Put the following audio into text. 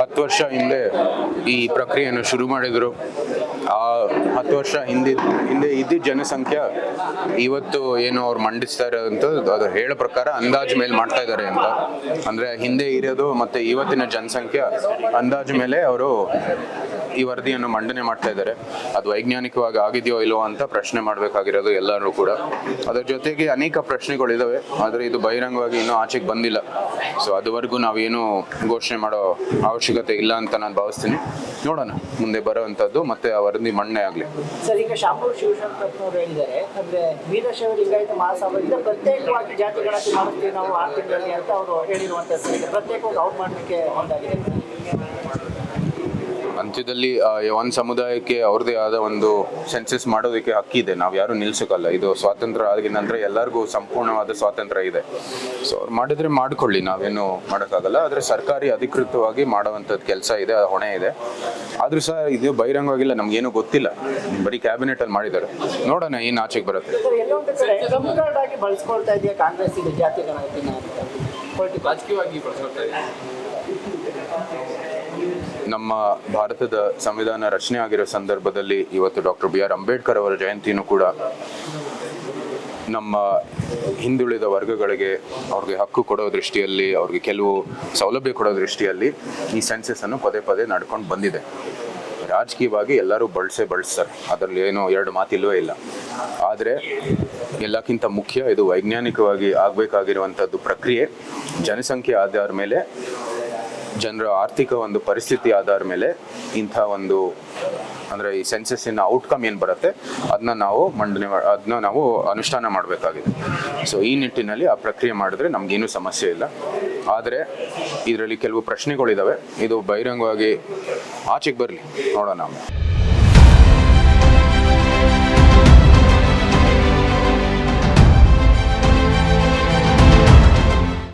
ಹತ್ತು ವರ್ಷ ಹಿಂದೆ ಈ ಪ್ರಕ್ರಿಯೆಯನ್ನು ಶುರು ಮಾಡಿದರು. ಆ ಹತ್ತು ವರ್ಷ ಹಿಂದೆ ಹಿಂದೆ ಇದ್ದ ಜನಸಂಖ್ಯೆ ಇವತ್ತು ಏನು ಅವ್ರು ಮಂಡಿಸ್ತಾ ಅಂತ ಅದು ಹೇಳೋ ಪ್ರಕಾರ ಅಂದಾಜು ಮೇಲೆ ಮಾಡ್ತಾ ಇದ್ದಾರೆ ಅಂತ. ಅಂದ್ರೆ ಹಿಂದೆ ಇರೋದು ಮತ್ತೆ ಇವತ್ತಿನ ಜನಸಂಖ್ಯೆ ಅಂದಾಜು ಮೇಲೆ ಅವರು ಈ ವರದಿಯನ್ನು ಮಂಡನೆ ಮಾಡ್ತಾ ಇದ್ದಾರೆ ಅದು ವೈಜ್ಞಾನಿಕವಾಗಿ ಆಗಿದೆಯೋ ಇಲ್ಲೋ ಅಂತ ಪ್ರಶ್ನೆ ಮಾಡಬೇಕಾಗಿರೋದು ಎಲ್ಲರೂ ಕೂಡ. ಅದರ ಜೊತೆಗೆ ಅನೇಕ ಪ್ರಶ್ನೆಗಳಿದಾವೆ ಆದರೆ ಇದು ಬಹಿರಂಗವಾಗಿ ಇನ್ನೂ ಆಚೆಗೆ ಬಂದಿಲ್ಲ. ಸೊ ಅದುವರೆಗೂ ನಾವೇನು ಘೋಷಣೆ ಮಾಡೋ ಅವಶ್ಯಕತೆ ಇಲ್ಲ ಅಂತ ನಾನು ಭಾವಿಸ್ತೀನಿ. ನೋಡೋಣ. ಮುಂದೆ ಬರೋವಂಥದ್ದು ಮತ್ತೆ ಆ ನಿಮ್ಮ ಮಣ್ಣೆ ಆಗಲಿ. ಸರ್, ಈಗ ಶಾಮೂರು ಶಿವಶಂಕರಪ್ಪನವರು ಹೇಳಿದ್ದಾರೆ, ಅಂದ್ರೆ ವೀರಶೈವ ಲಿಂಗಾಯತ ಮಹಾಸಭೆಯಿಂದ ಪ್ರತ್ಯೇಕವಾಗಿ ಜಾತಿಗಳಾಗಿ ಮಾಡ್ತೀವಿ ನಾವು ಆರು ತಿಂಗಳಲ್ಲಿ ಅಂತ ಅವರು ಹೇಳಿರುವಂತ ಪ್ರತ್ಯೇಕವಾಗಿ ಔಟ್ ಮಾಡಲಿಕ್ಕೆ ಒಂದಾಗಿದೆ. ಅಂತ್ಯದಲ್ಲಿ ಒಂದು ಸಮುದಾಯಕ್ಕೆ ಅವ್ರದೇ ಆದ ಒಂದು ಸೆನ್ಸಸ್ ಮಾಡೋದಕ್ಕೆ ಹಕ್ಕಿದೆ ನಾವು ಯಾರು ನಿಲ್ಸೋಕ್ಕಲ್ಲ ಇದು ಸ್ವಾತಂತ್ರ್ಯ ಆಗಿದ ನಂತರ ಎಲ್ಲರಿಗೂ ಸಂಪೂರ್ಣವಾದ ಸ್ವಾತಂತ್ರ್ಯ ಇದೆ. ಸೊ ಅವ್ರು ಮಾಡಿದ್ರೆ ಮಾಡ್ಕೊಳ್ಳಿ. ನಾವೇನು ಮಾಡೋಕ್ಕಾಗಲ್ಲ. ಆದರೆ ಸರ್ಕಾರಿ ಅಧಿಕೃತವಾಗಿ ಮಾಡುವಂಥದ್ದು ಕೆಲಸ ಇದೆ. ಹೊಣೆ ಇದೆ. ಆದರೂ ಸಹ ಇದು ಬಹಿರಂಗವಾಗಿಲ್ಲ. ನಮ್ಗೇನು ಗೊತ್ತಿಲ್ಲ. ಬರೀ ಕ್ಯಾಬಿನೆಟಲ್ಲಿ ಮಾಡಿದ್ದಾರೆ. ನೋಡೋಣ ಏನು ಆಚೆಗೆ ಬರುತ್ತೆ. ಸರ್ ಎಲ್ಲೋ ಒಂದು ಕಡೆ ಟ್ರಂಪ್ ಕಾರ್ಡ್ ಆಗಿ ಬಳಸ್ಕೊಳ್ತಾ ಇದೆಯಾ ಕಾಂಗ್ರೆಸ್ ಇದು ಜಾತಿ ರಾಜಕೀಯವಾಗಿ ಬಳಸ್ಕೊಳ್ತಾ ಇದೆ ನಮ್ಮ ಭಾರತದ ಸಂವಿಧಾನ ರಚನೆ ಆಗಿರೋ ಸಂದರ್ಭದಲ್ಲಿ ಇವತ್ತು ಡಾಕ್ಟರ್ ಬಿ ಆರ್ ಅಂಬೇಡ್ಕರ್ ಅವರ ಜಯಂತಿನೂ ಕೂಡ ನಮ್ಮ ಹಿಂದುಳಿದ ವರ್ಗಗಳಿಗೆ ಅವ್ರಿಗೆ ಹಕ್ಕು ಕೊಡೋ ದೃಷ್ಟಿಯಲ್ಲಿ, ಅವ್ರಿಗೆ ಕೆಲವು ಸೌಲಭ್ಯ ಕೊಡೋ ದೃಷ್ಟಿಯಲ್ಲಿ ಈ ಸೆನ್ಸಸ್ ಅನ್ನು ಪದೇ ಪದೇ ನಡ್ಕೊಂಡು ಬಂದಿದೆ. ರಾಜಕೀಯವಾಗಿ ಎಲ್ಲರೂ ಬಳಸೇ ಬಳಸ್ತಾರೆ. ಅದರಲ್ಲಿ ಏನು ಎರಡು ಮಾತಿಲ್ವೇ ಇಲ್ಲ. ಆದರೆ ಎಲ್ಲಕ್ಕಿಂತ ಮುಖ್ಯ ಇದು ವೈಜ್ಞಾನಿಕವಾಗಿ ಆಗಬೇಕಾಗಿರುವಂಥದ್ದು ಪ್ರಕ್ರಿಯೆ. ಜನಸಂಖ್ಯೆ ಆಧಾರ ಮೇಲೆ ಜನರ ಆರ್ಥಿಕ ಒಂದು ಪರಿಸ್ಥಿತಿ ಆಧಾರ ಮೇಲೆ ಇಂಥ ಒಂದು, ಅಂದರೆ ಈ ಸೆನ್ಸಸ್ಸಿನ ಔಟ್ಕಮ್ ಏನು ಬರುತ್ತೆ ಅದನ್ನ ನಾವು ಮಂಡನೆ ಅದನ್ನ ನಾವು ಅನುಷ್ಠಾನ ಮಾಡಬೇಕಾಗಿದೆ. ಸೊ ಈ ನಿಟ್ಟಿನಲ್ಲಿ ಆ ಪ್ರಕ್ರಿಯೆ ಮಾಡಿದ್ರೆ ನಮಗೇನು ಸಮಸ್ಯೆ ಇಲ್ಲ. ಆದರೆ, ಇದರಲ್ಲಿ ಕೆಲವು ಪ್ರಶ್ನೆಗಳಿದ್ದಾವೆ ಇದು ಬಹಿರಂಗವಾಗಿ ಆಚೆಗೆ ಬರಲಿ. ನೋಡೋಣ.